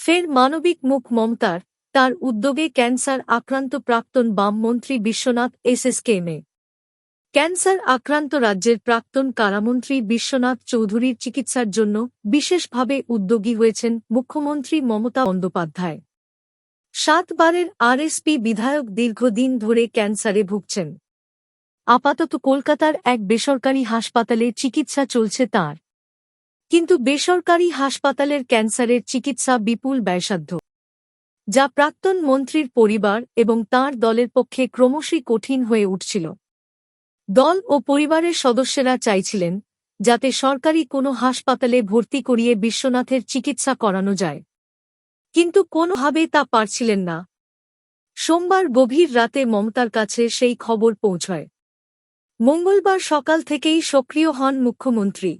ফের মানবিক মুখ মমতার, তার উদ্যোগে ক্যান্সার আক্রান্ত প্রাক্তন বামমন্ত্রী বিশ্বনাথ এসএসকেএমে ক্যান্সার আক্রান্ত রাজ্যের প্রাক্তন কারামন্ত্রী বিশ্বনাথ চৌধুরীর চিকিৎসার জন্য বিশেষভাবে উদ্যোগী হয়েছেন মুখ্যমন্ত্রী মমতা বন্দ্যোপাধ্যায়। সাতবারের আরএসপি বিধায়ক দীর্ঘদিন ধরে ক্যান্সারে ভুগছেন। আপাতত কলকাতার এক বেসরকারি হাসপাতালে চিকিৎসা চলছে তার। কিন্তু বেসরকারি হাসপাতালের ক্যান্সারের চিকিৎসা বিপুল ব্যয়সাধ্য যা প্রাক্তন মন্ত্রীর পরিবার এবং তার দলের পক্ষে ক্রমশই কঠিন হয়ে উঠছিল। দল ও পরিবারের সদস্যরা চাইছিলেন যাতে সরকারি কোনো হাসপাতালে ভর্তি করিয়ে বিশ্বনাথের চিকিৎসা করানো যায়। কিন্তু কোনোভাবে তা পারছিলেন না। সোমবার গভীর রাতে মমতার কাছে সেই খবর পৌঁছয়। মঙ্গলবার সকাল থেকেই সক্রিয় হন মুখ্যমন্ত্রী।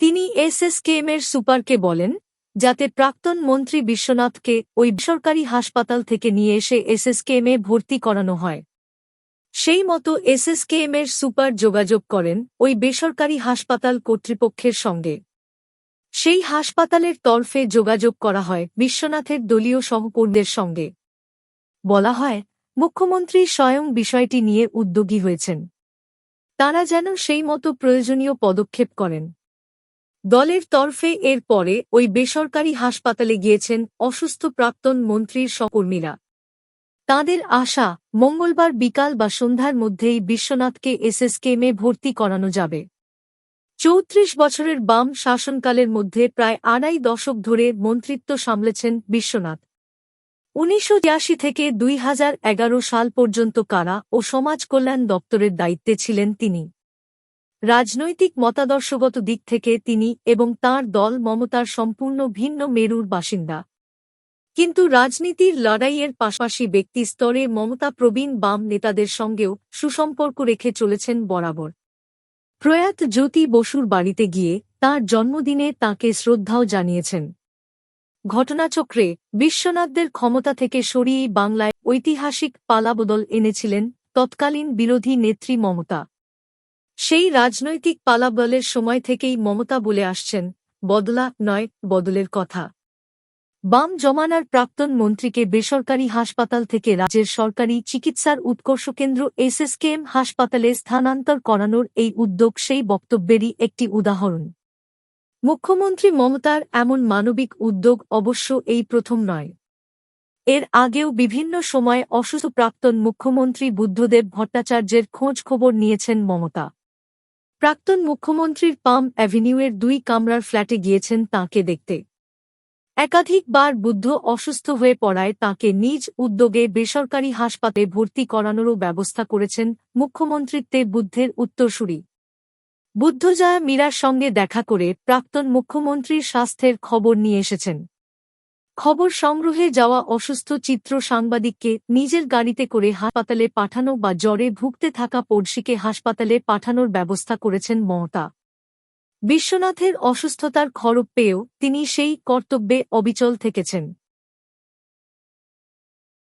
তিনি এসএসকেএমের সুপারকে বলেন, যাতে প্রাক্তন মন্ত্রী বিশ্বনাথকে ওই বেসরকারি হাসপাতাল থেকে নিয়ে এসে এসএসকেএমে ভর্তি করানো হয়। সেই মতো এসএসকেএমের সুপার যোগাযোগ করেন ওই বেসরকারি হাসপাতাল কর্তৃপক্ষের সঙ্গে। সেই হাসপাতালের তরফে যোগাযোগ করা হয় বিশ্বনাথের দলীয় সহকর্মীদের সঙ্গে। বলা হয়, মুখ্যমন্ত্রী স্বয়ং বিষয়টি নিয়ে উদ্যোগী হয়েছেন। তারা যেন সেই মতো প্রয়োজনীয় পদক্ষেপ করেন। দলের তরফে এর পরে ওই বেসরকারি হাসপাতালে গিয়েছেন অসুস্থ প্রাক্তন মন্ত্রীর সহকর্মীরা। তাঁদের আশা, মঙ্গলবার বিকাল বা সন্ধ্যার মধ্যেই বিশ্বনাথকে এসএসকেমে ভর্তি করানো যাবে। চৌত্রিশ বছরের বাম শাসনকালের মধ্যে প্রায় আড়াই দশক ধরে মন্ত্রিত্ব সামলেছেন বিশ্বনাথ। উনিশশো থেকে দুই হাজার এগারো সাল পর্যন্ত কারা ও সমাজ কল্যাণ দপ্তরের দায়িত্বে ছিলেন তিনি। রাজনৈতিক মতাদর্শগত দিক থেকে তিনি এবং তার দল মমতার সম্পূর্ণ ভিন্ন মেরুর বাসিন্দা। কিন্তু রাজনীতির লড়াইয়ের পাশাপাশি ব্যক্তি স্তরে মমতা প্রবীণ বাম নেতাদের সঙ্গেও সুসম্পর্ক রেখে চলেছেন বরাবর। প্রয়াত জ্যোতি বসুর বাড়িতে গিয়ে তার জন্মদিনে তাকে শ্রদ্ধাও জানিয়েছেন। ঘটনাচক্রে বিশ্বনাথদের ক্ষমতা থেকে সরিয়েই বাংলায় ঐতিহাসিক পালাবদল এনেছিলেন তৎকালীন বিরোধী নেত্রী মমতা। সেই রাজনৈতিক পালাবলের সময় থেকেই মমতা বলে আসছেন, বদলা নয়, বদলের কথা। বাম জমানার প্রাক্তন মন্ত্রীকে বেসরকারি হাসপাতাল থেকে রাজ্যের সরকারি চিকিৎসার উৎকর্ষ কেন্দ্র এসএসকেএম হাসপাতালে স্থানান্তর করানোর এই উদ্যোগ সেই বক্তব্যেরই একটি উদাহরণ। মুখ্যমন্ত্রী মমতার এমন মানবিক উদ্যোগ অবশ্য এই প্রথম নয়। এর আগেও বিভিন্ন সময় অসুস্থ প্রাক্তন মুখ্যমন্ত্রী বুদ্ধদেব ভট্টাচার্যের খোঁজ খবর নিয়েছেন মমতা। প্রাক্তন মুখ্যমন্ত্রীর পাম অ্যাভিনিউয়ের দুই কামরার ফ্ল্যাটে গিয়েছেন তাঁকে দেখতে। একাধিকবার বুদ্ধ অসুস্থ হয়ে পড়ায় তাকে নিজ উদ্যোগে বেসরকারি হাসপাতালে ভর্তি করানোরও ব্যবস্থা করেছেন মুখ্যমন্ত্রীত্বে বুদ্ধের উত্তরসূরি। বুদ্ধজয়া মীরার সঙ্গে দেখা করে প্রাক্তন মুখ্যমন্ত্রীর স্বাস্থ্যের খবর নিয়ে এসেছেন। খবর সংগ্রহে যাওয়া অসুস্থ চিত্র সাংবাদিককে নিজের গাড়িতে করে হাসপাতালে পাঠানো বা জ্বরে ভুগতে থাকা পড়শিকে হাসপাতালে পাঠানোর ব্যবস্থা করেছেন মমতা। বিশ্বনাথের অসুস্থতার খরব পেয়েও তিনি সেই কর্তব্যে অবিচল থেকেছেন।